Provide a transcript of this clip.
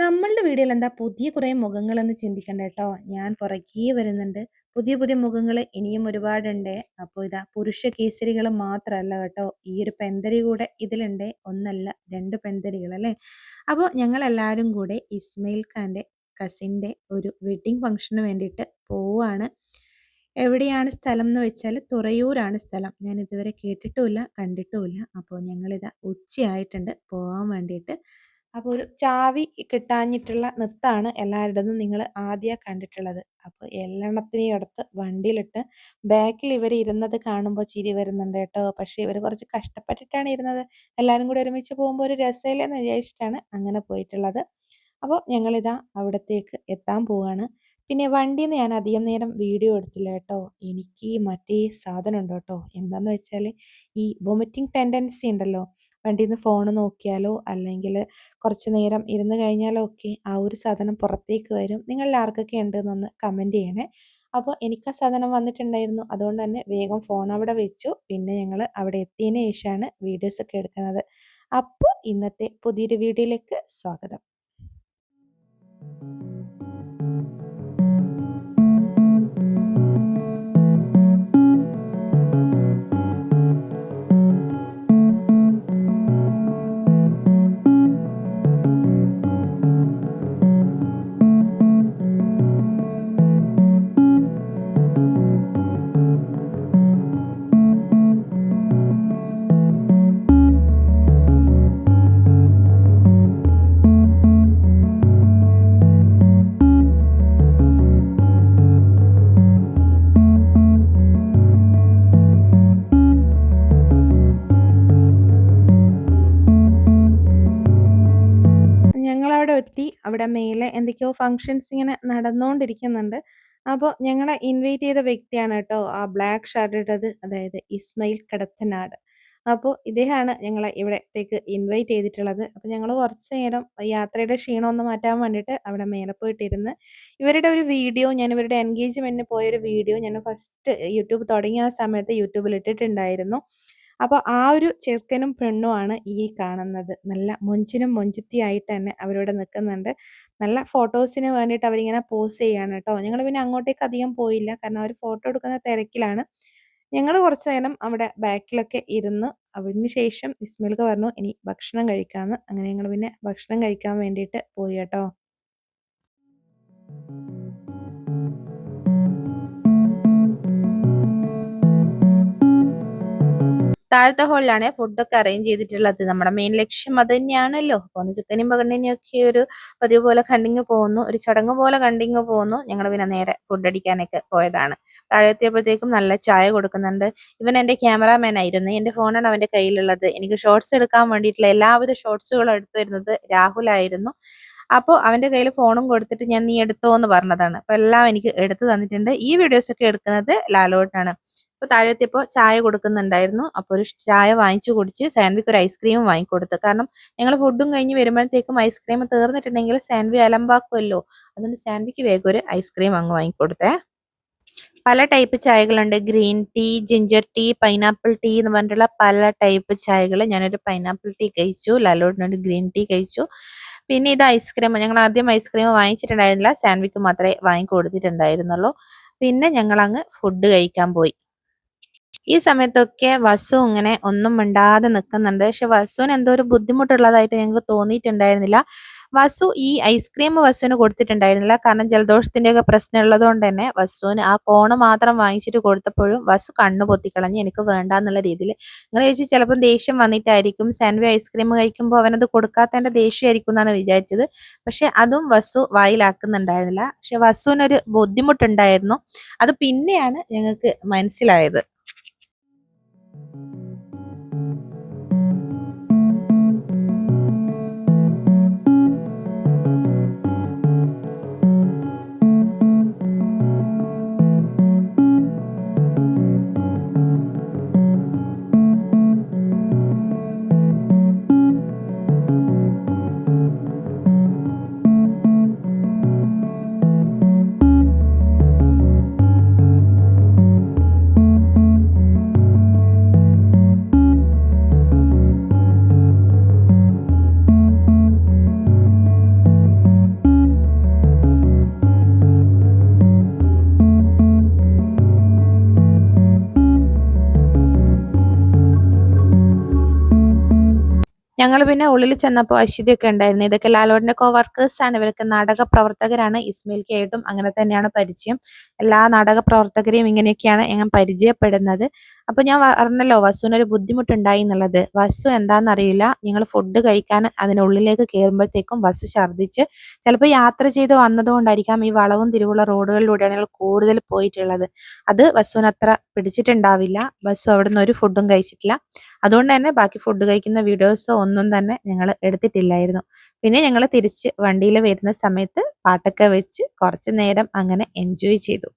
നമ്മളുടെ വീഡിയോയിൽ എന്താ പുതിയ കുറേ മുഖങ്ങളെന്ന് ചിന്തിക്കണ്ട കേട്ടോ ഞാൻ പുറകേ വരുന്നുണ്ട്. പുതിയ പുതിയ മുഖങ്ങൾ ഇനിയും ഒരുപാടുണ്ട്. അപ്പോൾ ഇതാ പുരുഷ കേസരികൾ മാത്രമല്ല കേട്ടോ. ഈ ഒരു പെന്തരി കൂടെ ഇതിലുണ്ട്. ഒന്നല്ല രണ്ട് പെന്തരികൾ അല്ലേ? അപ്പോൾ ഞങ്ങളെല്ലാവരും കൂടെ ഇസ്മയിൽ ഖാന്റെ കസിന്റെ ഒരു വെഡിങ് ഫംഗ്ഷന് വേണ്ടിയിട്ട് പോവാണ്. എവിടെയാണ് സ്ഥലം എന്ന് വെച്ചാൽ തുറയൂരാണ് സ്ഥലം. ഞാൻ ഇതുവരെ കേട്ടിട്ടുമില്ല കണ്ടിട്ടുമില്ല അപ്പോൾ ഞങ്ങളിതാ ഉച്ചയായിട്ടുണ്ട്. പോകാൻ വേണ്ടിയിട്ട് അപ്പോൾ ഒരു ചാവി കിട്ടാഞ്ഞിട്ടുള്ള നൃത്തമാണ് എല്ലാവരുടേതും നിങ്ങൾ ആദ്യം കണ്ടിട്ടുള്ളത്. അപ്പോൾ എല്ലെണ്ണത്തിനെയും എടുത്ത് വണ്ടിയിലിട്ട് ബാക്കിൽ ഇവർ ഇരുന്നത് കാണുമ്പോൾ ചിരി വരുന്നുണ്ട് കേട്ടോ. പക്ഷേ ഇവർ കുറച്ച് കഷ്ടപ്പെട്ടിട്ടാണ് ഇരുന്നത്. എല്ലാവരും കൂടി ഒരുമിച്ച് പോകുമ്പോൾ ഒരു രസമില്ലെന്ന് വിചാരിച്ചിട്ടാണ് അങ്ങനെ പോയിട്ടുള്ളത്. അപ്പോൾ ഞങ്ങളിതാ അവിടത്തേക്ക് എത്താൻ പോവാണ്. പിന്നെ വണ്ടിയിൽ ഞാൻ അധികം നേരം വീഡിയോ എടുത്തില്ല കേട്ടോ. എനിക്ക് മറ്റേ സാധനം ഉണ്ട് കേട്ടോ? എന്താന്ന് വെച്ചാൽ ഈ വൊമിറ്റിംഗ് ടെൻഡൻസി ഉണ്ടല്ലോ. വണ്ടിയിൽ നിന്ന് ഫോൺ നോക്കിയാലോ അല്ലെങ്കിൽ കുറച്ച് നേരം ഇരുന്ന് കഴിഞ്ഞാലോ ഒക്കെ ആ ഒരു സാധനം പുറത്തേക്ക് വരും. നിങ്ങളിൽ ആർക്കൊക്കെ ഉണ്ടെന്നൊന്ന് കമന്റ് ചെയ്യണേ. അപ്പോൾ എനിക്ക് ആ സാധനം വന്നിട്ടുണ്ടായിരുന്നു. അതുകൊണ്ട് തന്നെ വേഗം ഫോൺ അവിടെ വെച്ചു. പിന്നെ ഞങ്ങൾ അവിടെ എത്തിയതിന് ശേഷമാണ് വീഡിയോസൊക്കെ എടുക്കുന്നത്. അപ്പോൾ ഇന്നത്തെ പുതിയൊരു വീഡിയോയിലേക്ക് സ്വാഗതം. ഞങ്ങളവിടെ എത്തി. അവിടെ മേലെ എന്തൊക്കെയോ ഫങ്ഷൻസ് ഇങ്ങനെ നടന്നുകൊണ്ടിരിക്കുന്നുണ്ട് അപ്പോൾ ഞങ്ങളെ ഇൻവൈറ്റ് ചെയ്ത വ്യക്തിയാണ് കേട്ടോ ആ ബ്ലാക്ക് ഷർട്ട് ഇട്ടത്. അതായത് ഇസ്മയിൽ കടത്തനാട്. അപ്പോൾ ഇദ്ദേഹമാണ് ഞങ്ങളെ ഇവിടത്തേക്ക് ഇൻവൈറ്റ് ചെയ്തിട്ടുള്ളത്. അപ്പോൾ ഞങ്ങൾ കുറച്ച് നേരം യാത്രയുടെ ക്ഷീണം ഒന്ന് മാറ്റാൻ വേണ്ടിയിട്ട് അവിടെ മേലെ പോയിട്ടിരുന്ന്. ഇവരുടെ ഒരു വീഡിയോ ഞാൻ ഇവരുടെ എൻഗേജ്മെന്റിന് പോയൊരു വീഡിയോ ഞാൻ ഫസ്റ്റ് യൂട്യൂബ് തുടങ്ങിയ സമയത്ത് യൂട്യൂബിൽ ഇട്ടിട്ടുണ്ടായിരുന്നു. അപ്പോൾ ആ ഒരു ചെറുക്കനും പെണ്ണുമാണ് ഈ കാണുന്നത്. നല്ല മൊഞ്ചിനും മൊഞ്ചുത്തിയായിട്ട് തന്നെ അവരിവിടെ നിൽക്കുന്നുണ്ട്. നല്ല ഫോട്ടോസിന് വേണ്ടിയിട്ട് അവരിങ്ങനെ പോസ് ചെയ്യാണ് കേട്ടോ. ഞങ്ങൾ പിന്നെ അങ്ങോട്ടേക്ക് അധികം പോയില്ല. കാരണം അവർ ഫോട്ടോ എടുക്കുന്ന തിരക്കിലാണ്. ഞങ്ങൾ കുറച്ച് നേരം അവിടെ ബാക്കിലൊക്കെ ഇരുന്ന് അതിന് ശേഷം ഇസ്മയിൽക്ക് പറഞ്ഞു ഇനി ഭക്ഷണം കഴിക്കാമെന്ന് അങ്ങനെ ഞങ്ങൾ പിന്നെ ഭക്ഷണം കഴിക്കാൻ വേണ്ടിയിട്ട് പോയി കേട്ടോ. താഴത്തെ ഹോളിലാണ് ഫുഡൊക്കെ അറേഞ്ച് ചെയ്തിട്ടുള്ളത്. നമ്മുടെ മെയിൻ ലക്ഷ്യം അത് തന്നെയാണല്ലോ. ഒന്ന് ചിക്കനും പകണ്ണിനും ഒക്കെ ഒരു പതിവ് പോലെ കണ്ടിങ് പോകുന്നു. ഒരു ചടങ്ങ് പോലെ കണ്ടിങ് പോകുന്നു. ഞങ്ങൾ പിന്നെ നേരെ ഫുഡ് അടിക്കാനൊക്കെ പോയതാണ്. താഴെത്തിയപ്പോഴത്തേക്കും നല്ല ചായ കൊടുക്കുന്നുണ്ട്. ഇവൻ എന്റെ ക്യാമറാമാൻ ആയിരുന്നു. എന്റെ ഫോണാണ് അവന്റെ കയ്യിലുള്ളത്. എനിക്ക് ഷോർട്സ് എടുക്കാൻ വേണ്ടിയിട്ടുള്ള എല്ലാവിധ ഷോർട്സുകളും എടുത്തു വരുന്നത് രാഹുലായിരുന്നു അപ്പോൾ അവന്റെ കയ്യിൽ ഫോണും കൊടുത്തിട്ട് ഞാൻ നീ എടുത്തോ എന്ന് പറഞ്ഞതാണ്. അപ്പോൾ എല്ലാം എനിക്ക് എടുത്തു തന്നിട്ടുണ്ട്. ഈ വീഡിയോസ് ഒക്കെ എടുക്കുന്നത് ലാലോട്ടാണ് അപ്പോൾ താഴെത്തിയപ്പോൾ ചായ കൊടുക്കുന്നുണ്ടായിരുന്നു. അപ്പോൾ ഒരു ചായ വാങ്ങിച്ചു കുടിച്ച് സാൻവിക്ക് ഒരു ഐസ്ക്രീമും വാങ്ങിക്കൊടുത്തു കാരണം ഞങ്ങൾ ഫുഡും കഴിഞ്ഞ് വരുമ്പോഴത്തേക്കും ഐസ്ക്രീം തീർന്നിട്ടുണ്ടെങ്കിൽ സാൻവി അലമ്പാക്കുമല്ലോ അതുകൊണ്ട് സാൻവിക്ക് വേഗം ഒരു ഐസ്ക്രീം അങ്ങ് വാങ്ങിക്കൊടുത്തേ പല type ചായകളുണ്ട്. Green tea ginger tea pineapple tea എന്ന് പറഞ്ഞിട്ടുള്ള പല ടൈപ്പ് ചായകൾ ഞാനൊരു പൈനാപ്പിൾ ടീ കഴിച്ചു. ലാലോട്ടിനൊരു ഗ്രീൻ ടീ കഴിച്ചു. പിന്നെ ഇത് ഐസ്ക്രീം ഞങ്ങൾ ആദ്യം ഐസ്ക്രീം വാങ്ങിച്ചിട്ടുണ്ടായിരുന്നില്ല. സാൻഡ്വിച്ച് മാത്രമേ വാങ്ങി കൊടുത്തിട്ടുണ്ടായിരുന്നുള്ളൂ. പിന്നെ ഞങ്ങൾ അങ്ങ് ഫുഡ് കഴിക്കാൻ പോയി. ഈ സമയത്തൊക്കെ വസു ഇങ്ങനെ ഒന്നും മിണ്ടാതെ നിൽക്കുന്നുണ്ട് പക്ഷെ വസുവിന് എന്തോ ഒരു ബുദ്ധിമുട്ടുള്ളതായിട്ട് ഞങ്ങൾക്ക് തോന്നിയിട്ടുണ്ടായിരുന്നില്ല. വസു ഈ ഐസ്ക്രീം വസുവിന് കൊടുത്തിട്ടുണ്ടായിരുന്നില്ല. കാരണം ജലദോഷത്തിന്റെ ഒക്കെ പ്രശ്നം ഉള്ളതുകൊണ്ട് തന്നെ വസുവിന് ആ കോണ് മാത്രം വാങ്ങിച്ചിട്ട് കൊടുത്തപ്പോഴും വസു കണ്ണു പൊത്തിക്കളഞ്ഞ് എനിക്ക് വേണ്ട എന്നുള്ള രീതിയിൽ. നിങ്ങൾ ചേച്ചി ചിലപ്പം ദേഷ്യം വന്നിട്ടായിരിക്കും സാൻവി ഐസ്ക്രീം കഴിക്കുമ്പോൾ അവനത് കൊടുക്കാത്തതിന്റെ ദേഷ്യമായിരിക്കും എന്നാണ് വിചാരിച്ചത്. പക്ഷെ അതും വസു വായിലാക്കുന്നുണ്ടായിരുന്നില്ല. പക്ഷെ വസുവിനൊരു ബുദ്ധിമുട്ടുണ്ടായിരുന്നു. അത് പിന്നെയാണ് ഞങ്ങൾക്ക് മനസ്സിലായത്. ഞങ്ങൾ പിന്നെ ഉള്ളിൽ ചെന്നപ്പോൾ അശ്വതിയൊക്കെ ഉണ്ടായിരുന്നു. ഇതൊക്കെ ലാലോടിന്റെ കോ വർക്കേഴ്സ് ആണ്. ഇവരൊക്കെ നാടക പ്രവർത്തകരാണ് ഇസ്മയിൽ കേട്ടും അങ്ങനെ തന്നെയാണ് പരിചയം. എല്ലാ നാടക പ്രവർത്തകരെയും ഇങ്ങനെയൊക്കെയാണ് ഞാൻ പരിചയപ്പെടുന്നത്. അപ്പൊ ഞാൻ പറഞ്ഞല്ലോ വസുവിനൊരു ബുദ്ധിമുട്ടുണ്ടായി എന്നുള്ളത്. വസു എന്താണെന്നറിയില്ല. ഞങ്ങൾ ഫുഡ് കഴിക്കാൻ അതിനുള്ളിലേക്ക് കയറുമ്പോഴത്തേക്കും വസു ഛർദ്ദിച്ച് ചിലപ്പോൾ യാത്ര ചെയ്ത് വന്നതുകൊണ്ടായിരിക്കാം ഈ വളവും തിരിവുള്ള റോഡുകളിലൂടെയാണ് ഞങ്ങൾ കൂടുതൽ പോയിട്ടുള്ളത്. അത് വസുവിന് അത്ര പിടിച്ചിട്ടുണ്ടാവില്ല. വസു അവിടുന്ന് ഒരു ഫുഡും കഴിച്ചിട്ടില്ല. അതുകൊണ്ട് തന്നെ ബാക്കി ഫുഡ് കഴിക്കുന്ന വീഡിയോസോ ഒന്നും തന്നെ ഞങ്ങൾ എടുത്തിട്ടില്ലായിരുന്നു. പിന്നെ ഞങ്ങൾ തിരിച്ച് വണ്ടിയിൽ വരുന്ന സമയത്ത് പാട്ടൊക്കെ വെച്ച് കുറച്ച് നേരം അങ്ങനെ എൻജോയ് ചെയ്തു.